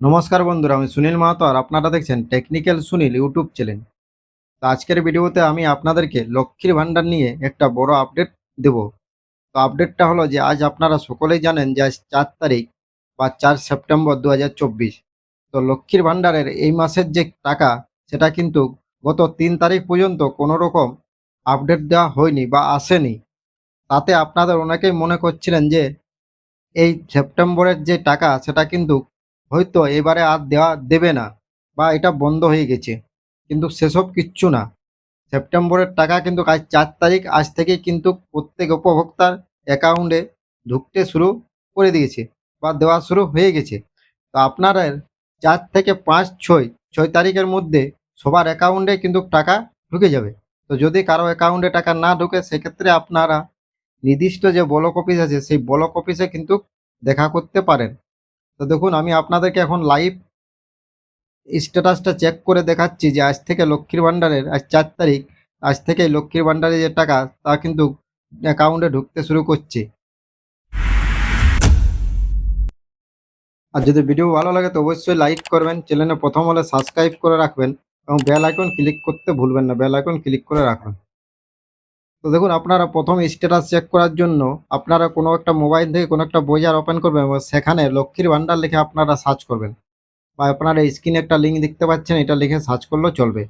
নমস্কার বন্ধুরা, আমি সুনীল মাহাতো আর আপনারা দেখছেন টেকনিক্যাল সুনীল ইউটিউব চ্যানেল তো আজকের ভিডিওতে আমি আপনাদেরকে লক্ষ্মীর ভাণ্ডার নিয়ে একটা বড় আপডেট দেব। তো আপডেটটা হলো যে, আজ আপনারা সকলেই জানেন যে আজ চার তারিখ বা চার সেপ্টেম্বর দু হাজার চব্বিশ। তো লক্ষ্মীর ভাণ্ডারের এই মাসের যে টাকা, সেটা কিন্তু গত তিন তারিখ পর্যন্ত কোনো রকম আপডেট দেওয়া হয়নি বা আসেনি। তাতে আপনাদের অনেকেই মনে করছিলেন যে, এই সেপ্টেম্বরের যে টাকা, সেটা কিন্তু হয়তো এবারে আর দেওয়া দেবে না বা এটা বন্ধ হয়ে গেছে। কিন্তু সেসব কিচ্ছু না। সেপ্টেম্বরের টাকা কিন্তু আজ চার তারিখ, আজ থেকে কিন্তু প্রত্যেক উপভোক্তার অ্যাকাউন্টে ঢুকতে শুরু করে দিয়েছে বা দেওয়া শুরু হয়ে গেছে। তো আপনারা চার থেকে পাঁচ, ছয় ছয় তারিখের মধ্যে সবার অ্যাকাউন্টে কিন্তু টাকা ঢুকে যাবে। তো যদি কারও অ্যাকাউন্টে টাকা না ঢুকে, সেক্ষেত্রে আপনারা নির্দিষ্ট যে ব্লক অফিস আছে, সেই ব্লক অফিসে কিন্তু দেখা করতে পারেন। তো দেখুন, আমি আপনাদেরকে এখন লাইভ স্ট্যাটাসটা চেক করে দেখাচ্ছি যে আজ থেকে লক্ষ্মীর ভাণ্ডারের, আজ চার তারিখ, আজ থেকে লক্ষ্মীর ভাণ্ডারে যে টাকা, তা কিন্তু অ্যাকাউন্টে ঢুকতে শুরু করছে। আর যদি ভিডিও ভালো লাগে তো অবশ্যই লাইক করবেন চ্যানেলে প্রথম হলে সাবস্ক্রাইব করে রাখবেন এবং বেল আইকন ক্লিক করতে ভুলবেন না বেল আইকন ক্লিক করে রাখবেন তো দেখুন, আপনারা প্রথম স্ট্যাটাস চেক করার জন্য আপনারা কোনো একটা মোবাইল থেকে কোনো একটা বইজার ওপেন করবেন এবং সেখানে লক্ষ্মীর ভান্ডার লিখে আপনারা সার্চ করবেন। বা আপনারা স্ক্রিনে একটা লিঙ্ক দেখতে পাচ্ছেন, এটা লিখে সার্চ করলেও চলবে।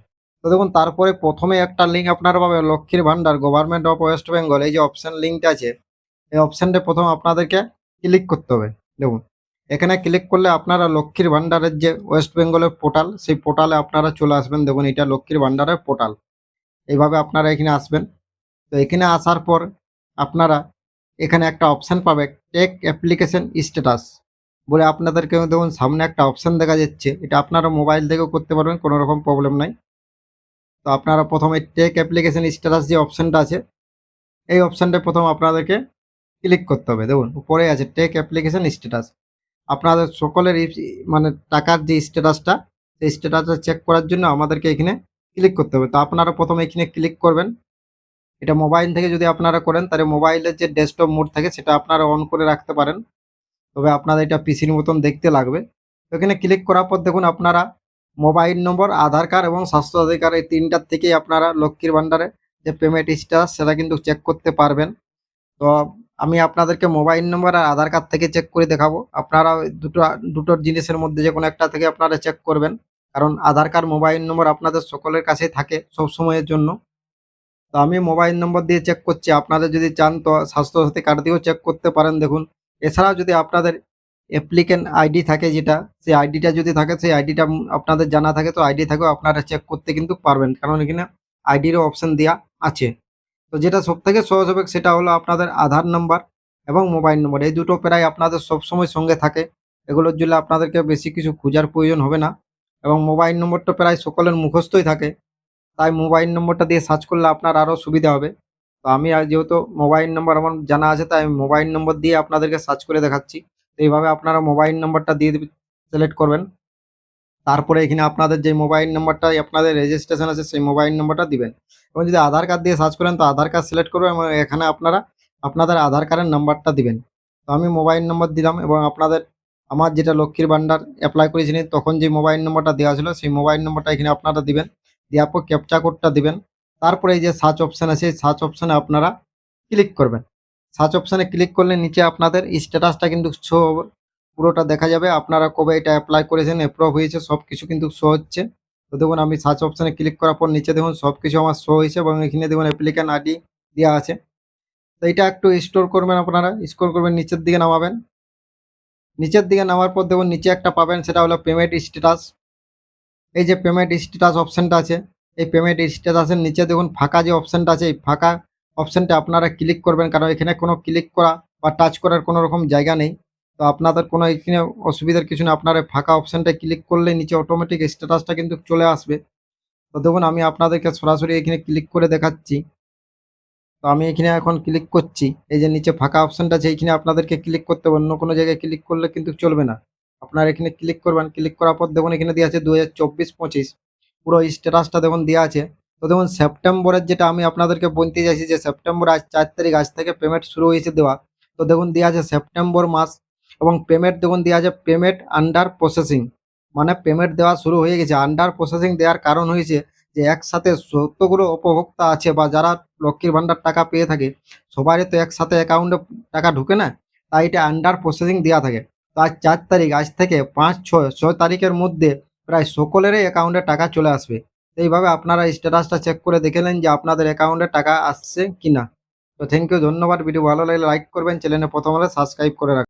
তো দেখুন, তারপরে প্রথমে একটা লিঙ্ক আপনারা পাবেন, লক্ষ্মীর ভান্ডার গভর্নমেন্ট অফ ওয়েস্ট বেঙ্গল এই যে অপশান লিঙ্কটা আছে, এই অপশানটা প্রথম আপনাদেরকে ক্লিক করতে হবে। দেখুন, এখানে ক্লিক করলে আপনারা লক্ষ্মীর ভান্ডারের যে ওয়েস্ট বেঙ্গলের পোর্টাল সেই পোর্টালে আপনারা চলে আসবেন। দেখুন, এটা লক্ষ্মীর ভান্ডারের পোর্টাল এইভাবে আপনারা এখানে আসবেন। তো এখানে আসার পর আপনারা এখানে একটা অপশান পাবে টেক অ্যাপ্লিকেশন স্ট্যাটাস বলে আপনাদেরকে দেখুন সামনে একটা অপশান দেখা যাচ্ছে। এটা আপনারা মোবাইল থেকেও করতে পারবেন, কোনো রকম প্রবলেম নাই। তো আপনারা প্রথমে টেক অ্যাপ্লিকেশন স্ট্যাটাস যে অপশানটা আছে, এই অপশানটা প্রথম আপনাদেরকে ক্লিক করতে হবে। দেখুন, উপরে আছে টেক অ্যাপ্লিকেশন স্ট্যাটাস আপনাদের সকলের মানে টাকার যে স্ট্যাটাসটা সেই স্ট্যাটাসটা চেক করার জন্য আমাদেরকে এখানে ক্লিক করতে হবে। তো আপনারা প্রথমে এখানে ক্লিক করবেন। এটা মোবাইল থেকে যদি আপনারা করেন, তাহলে মোবাইলের যে ডেস্কটপ মোড থাকে, সেটা আপনারা অন করে রাখতে পারেন। তবে আপনাদের এটা পিসির মতন দেখতে লাগবে। তো এখানে ক্লিক করার পর দেখুন, আপনারা মোবাইল নম্বর আধার কার্ড এবং স্বাস্থ্য অধিকার এই তিনটার থেকেই আপনারা লক্ষ্মীর ভাণ্ডারে যে পেমেন্ট স্ট্যাটাস সেটা কিন্তু চেক করতে পারবেন। তো আমি আপনাদেরকে মোবাইল নম্বর আর আধার কার্ড থেকে চেক করে দেখাবো। আপনারা দুটো দুটোর জিনিসের মধ্যে যে কোনো একটা থেকে আপনারা চেক করবেন। কারণ আধার কার্ড মোবাইল নম্বর আপনাদের সকলের কাছেই থাকে সব সময়ের জন্য। তো আমি মোবাইল নম্বর দিয়ে চেক করছি। আপনাদের যদি চান তো স্বাস্থ্যসাথী কার্ড দিয়েও চেক করতে পারেন। দেখুন, এছাড়াও যদি আপনাদের অ্যাপ্লিকেন্ট আইডি থাকে যেটা, সেই আইডিটা যদি থাকে, সেই আইডিটা আপনাদের জানা থাকে, তো আইডি থাকেও আপনারা চেক করতে কিন্তু পারবেন। কারণ এখানে আইডিরও অপশান দেওয়া আছে। তো যেটা সব থেকে সহজ হবে সেটা হলো আপনাদের আধার নাম্বার এবং মোবাইল নম্বর এই দুটো প্রায় আপনাদের সবসময় সঙ্গে থাকে। এগুলোর জন্য আপনাদেরকে বেশি কিছু খোঁজার প্রয়োজন হবে না। এবং মোবাইল নম্বরটা প্রায় সকলের মুখস্থই থাকে। তাই মোবাইল নম্বরটা দিয়ে সার্চ করলে আপনার আরও সুবিধা হবে। তো আমি যেহেতু মোবাইল নম্বর আমার জানা আছে, তাই আমি মোবাইল নম্বর দিয়ে আপনাদেরকে সার্চ করে দেখাচ্ছি। তো এইভাবে আপনারা মোবাইল নম্বরটা দিয়ে সিলেক্ট করবেন। তারপরে এখানে আপনাদের যে মোবাইল নম্বরটা আপনাদের রেজিস্ট্রেশন আছে, সেই মোবাইল নম্বরটা দিবেন। এবং যদি আধার কার্ড দিয়ে সার্চ করেন, তো আধার কার্ড সিলেক্ট করবেন এবং এখানে আপনারা আপনাদের আধার কার্ডের নাম্বারটা দিবেন। তো আমি মোবাইল নম্বর দিলাম এবং আপনাদের, আমার যেটা লক্ষ্মীর ভাণ্ডার অ্যাপ্লাই করেছিলেন, তখন যে মোবাইল নম্বরটা দেওয়া ছিল, সেই মোবাইল নম্বরটা এখানে আপনারা দিবেন। দেওয়ার পর ক্যাপচা কোডটা দিবেন। তারপরে এই যে সার্চ অপশান আছে সার্চ অপশানে আপনারা ক্লিক করবেন। সার্চ অপশানে ক্লিক করলে নিচে আপনাদের স্ট্যাটাসটা কিন্তু শো পুরোটা দেখা যাবে। আপনারা কবে এটা অ্যাপ্লাই করেছেন অ্যাপ্রুভ হয়েছে সব কিছু কিন্তু শো হচ্ছে। তো দেখুন, আমি সার্চ অপশানে ক্লিক করার পর নিচে দেখুন সব কিছু আমার শো হয়েছে এবং এখানে দেখুন অ্যাপ্লিক্যান্ট আইডি দেওয়া আছে। তো এটা একটু স্টোর করবেন আপনারা স্কোর করবেন, নিচের দিকে নামাবেন। নিচের দিকে নামার পর দেখুন, নিচে একটা পাবেন, সেটা হলো পেমেন্ট স্ট্যাটাস এই যে পেমেন্ট স্ট্যাটাস অপশানটা আছে, এই পেমেন্ট স্ট্যাটাসের নিচে দেখুন ফাঁকা যে অপশানটা আছে, এই ফাঁকা অপশানটা আপনারা ক্লিক করবেন, কারণ এখানে কোনো ক্লিক করা বা টাচ করার কোনো রকম জায়গা নেই। তো আপনাদের কোনো এখানে অসুবিধার কিছু না আপনারা ফাঁকা অপশানটা ক্লিক করলে নিচে অটোমেটিক স্ট্যাটাসটা কিন্তু চলে আসবে। তো দেখুন আমি আপনাদেরকে সরাসরি এখানে ক্লিক করে দেখাচ্ছি। তো আমি এখানে এখন ক্লিক করছি, এই যে নিচে ফাঁকা অপশানটা আছে এইখানে আপনাদেরকে ক্লিক করতে হবে, অন্য কোনো জায়গায় ক্লিক করলে কিন্তু চলবে না। আপনারা এখানে ক্লিক করবেন ক্লিক করার পর দেখুন এখানে দেওয়া আছে দু হাজার চব্বিশ পঁচিশ। পুরো স্ট্যাটাসটা দেখুন দেওয়া আছে। তো দেখুন সেপ্টেম্বরের যেটা আমি আপনাদেরকে বলতে চাইছি যে সেপ্টেম্বর আজ চার তারিখ, আজ থেকে পেমেন্ট শুরু হয়েছে দেওয়া। তো দেখুন দেওয়া আছে সেপ্টেম্বর মাস এবং পেমেন্ট দেখুন দেওয়া আছে পেমেন্ট আন্ডার প্রসেসিং মানে পেমেন্ট দেওয়া শুরু হয়ে গেছে। আন্ডার প্রসেসিং দেওয়ার কারণ হয়েছে যে একসাথে যতগুলো উপভোক্তা আছে বা যারা লক্ষ্মীর ভান্ডার টাকা পেয়ে থাকে, সবারই তো একসাথে অ্যাকাউন্টে টাকা ঢুকে না, তাই এটা আন্ডার প্রসেসিং দেওয়া থাকে। তো আজ চার তারিখ, আজ থেকে পাঁচ, ছয় ছয় তারিখের মধ্যে প্রায় সকলেরই অ্যাকাউন্টে টাকা চলে আসবে। এইভাবে আপনারা স্ট্যাটাসটা চেক করে দেখে নেন যে আপনাদের অ্যাকাউন্টে টাকা আসছে কি না তো থ্যাংক ইউ ধন্যবাদ। ভিডিও ভালো লাগলে লাইক করবেন চ্যানেলে প্রথম হলে সাবস্ক্রাইব করে রাখবেন।